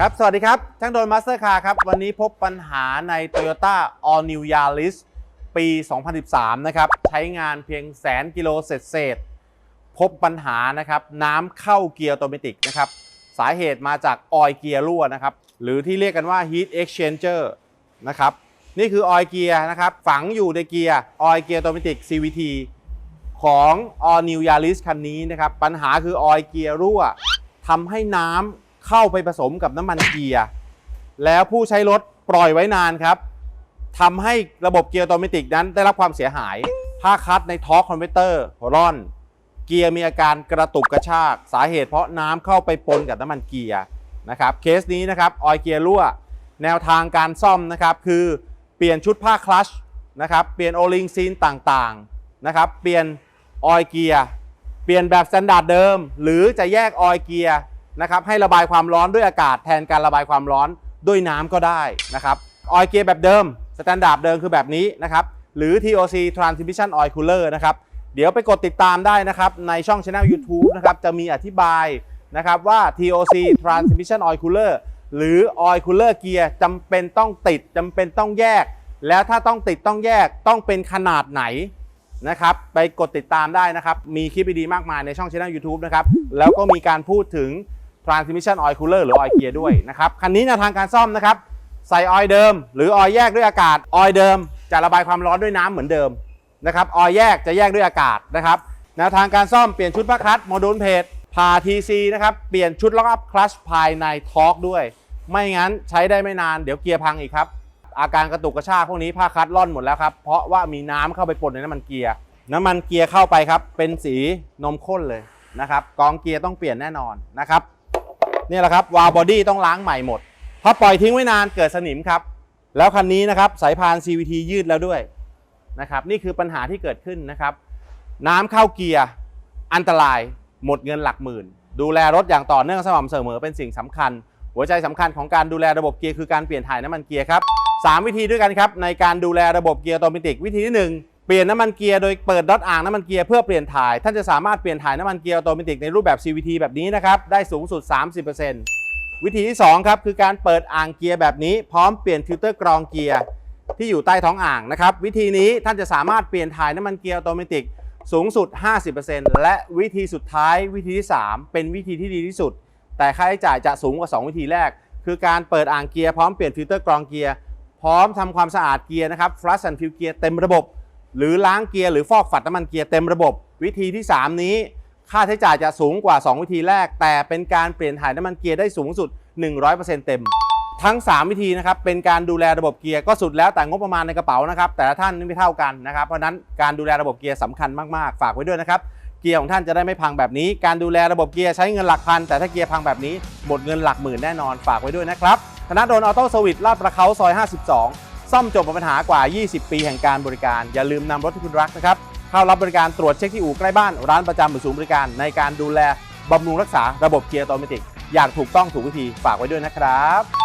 ครับ สวัสดีครับ ช่างโดนมาสเตอร์คาร์ครับ วันนี้พบปัญหาใน Toyota All New Yaris ปี 2013 นะครับ ใช้งานเพียงแสนกิโลเศษๆพบปัญหานะครับ น้ำเข้าเกียร์ออโตเมติกนะครับ สาเหตุมาจากออยเกียร์รั่วนะครับ หรือที่เรียกกันว่า Heat Exchanger นะครับ นี่คือออยเกียร์นะครับ ฝังอยู่ในเกียร์ออยเกียร์ออโตเมติก CVT ของ All New Yaris คันนี้นะครับ ปัญหาคือออยเกียร์รั่วทำให้น้ำ เข้าไปผสมกับน้ำมันเกียร์แล้วผู้ใช้รถปล่อยไว้นานครับทำให้ระบบเกียร์ออโตเมติกนั้นได้รับความเสียหาย ผ้าคัดในทอร์คคอนเวอร์เตอร์ร่อน เกียร์มีอาการกระตุกกระชาก สาเหตุเพราะน้ำเข้าไปปนกับน้ำมันเกียร์นะครับเคสนี้นะครับออยเกียร์รั่ว แนวทางการซ่อมนะครับคือเปลี่ยนชุดผ้าคลัชนะครับเปลี่ยนโอลิงซีนต่างๆนะครับเปลี่ยนออยเกียร์เปลี่ยนแบบสแตนดาร์ดเดิม หรือจะแยกออยเกียร์ นะครับให้ระบายความร้อนด้วยอากาศแทนการระบายความร้อนด้วยน้ำก็ได้นะครับออยเกียร์แบบเดิมสแตนดาร์ดเดิมคือแบบนี้นะครับหรือ TOC Transmission Oil Cooler นะครับเดี๋ยวไปกดติดตามได้นะครับในช่อง channel YouTube นะครับจะมีอธิบายนะครับว่า TOC Transmission Oil Cooler หรือ Oil Cooler Gear จำเป็นต้องติดจำเป็นต้องแยก แล้วถ้าต้องติดต้องแยกต้องเป็นขนาดไหนนะครับไปกดติดตามได้นะครับ มีคลิปดีๆมากมายในช่อง channel YouTube นะครับแล้วก็มีการพูดถึง Transmission Oil Cooler หรือ Oil Gear ด้วยนะครับ คันนี้แนวทางการซ่อมนะครับ ใส่ออยล์เดิม หรือออยล์แยกด้วยอากาศ ออยล์เดิม จะระบายความร้อนด้วยน้ำเหมือนเดิมนะครับ ออยแยกจะแยกด้วยอากาศนะครับ แนวทางการซ่อมเปลี่ยนชุดพระคลัตช์โมดูลเพจพา TC นะครับ เปลี่ยนชุดล็อกอัพคลัชภายในทอร์กด้วย ไม่งั้นใช้ได้ไม่นานเดี๋ยวเกียร์พังอีกครับ อาการกระตุกกระชากพวกนี้ผ้าคลัตช์ล่อนหมดแล้วครับ เพราะว่ามีน้ำเข้าไปปนในน้ำมันเกียร์ น้ำมันเกียร์เข้าไปครับ เป็นสีนมข้นเลยนะครับ กองเกียร์ต้องเปลี่ยนแน่นอนนะครับ นี่แหละครับวาล์วบอดี้ต้องล้างใหม่หมดเพราปล่อยทิ้งไว้นานเกิดสนิมครับ แล้วคันนี้นะครับสายพาน CVT ยืดแล้วด้วยนะครับนี่คือปัญหาที่เกิดขึ้นนะครับ น้ำเข้าเกียร์อันตรายหมดเงินหลักหมื่น ดูแลรถอย่างต่อเนื่องสม่ำเสมอเป็นสิ่งสำคัญ หัวใจสำคัญของการดูแลระบบเกียร์คือการเปลี่ยนถ่ายน้ำมันเกียร์ครับสามวิธีด้วยกันครับในการดูแลระบบเกียร์ออโตเมติกวิธีที่หนึ่ง เปลี่ยนน้ำมันเกียร์โดยเปิดน็อตอ่างน้ำมันเกียร์เพื่อเปลี่ยนถ่าย ท่านจะสามารถเปลี่ยนถ่ายน้ำมันเกียร์ออโตเมติกในรูปแบบ CVT แบบนี้นะครับ ได้สูงสุด 30%วิธีที่สองครับคือการเปิดอ่างเกียร์แบบนี้พร้อมเปลี่ยนฟิลเตอร์กรองเกียร์ที่อยู่ใต้ท้องอ่างนะครับ วิธีนี้ท่านจะสามารถเปลี่ยนถ่ายน้ำมันเกียร์ออโตเมติกสูงสุด 50%และวิธีสุดท้ายวิธีที่ 3 เป็นวิธีที่ดีที่สุด แต่ค่าใช้จ่ายจะสูงกว่า 2 วิธีแรก คือการเปิดอ่างเกียร์พร้อมเปลี่ยนฟิลเตอร์กรองเกียร์พร้อมทำความสะอาดเกียร์นะครับ flush and fill เกียร์เต็มระบบ หรือล้างเกียร์หรือฟอกฝัดน้ำมันเกียร์เต็มระบบ วิธีที่ 3 นี้ ค่าใช้จ่ายจะสูงกว่า 2 วิธีแรก แต่เป็นการเปลี่ยนถ่ายน้ำมันเกียร์ได้สูงสุด 100%เต็ม ทั้ง 3 วิธีนะครับเป็นการดูแลระบบเกียร์ก็สุดแล้วแต่งบประมาณในกระเป๋านะครับแต่ละท่านไม่เท่ากันนะครับเพราะนั้นการดูแลระบบเกียร์สำคัญมากๆ ฝากไว้ด้วยนะครับเกียร์ของท่านจะได้ไม่พังแบบนี้ การดูแลระบบเกียร์ใช้เงินหลักพัน แต่ถ้าเกียร์พังแบบนี้หมดเงินหลักหมื่นแน่นอนฝากไว้ด้วยนะครับธนาโดนออโต้สวิตลาดประเขาซอย 52 ซ่อมจบปัญหากว่า 20 ปีแห่งการบริการ อย่าลืมนำรถที่คุณรักนะครับ เข้ารับบริการตรวจเช็คที่อู่ใกล้บ้าน ร้านประจำหรือศูนย์บริการ ในการดูแลบำรุงรักษาระบบเกียร์ออโตเมติกอย่างถูกต้องถูกวิธีฝากไว้ด้วยนะครับ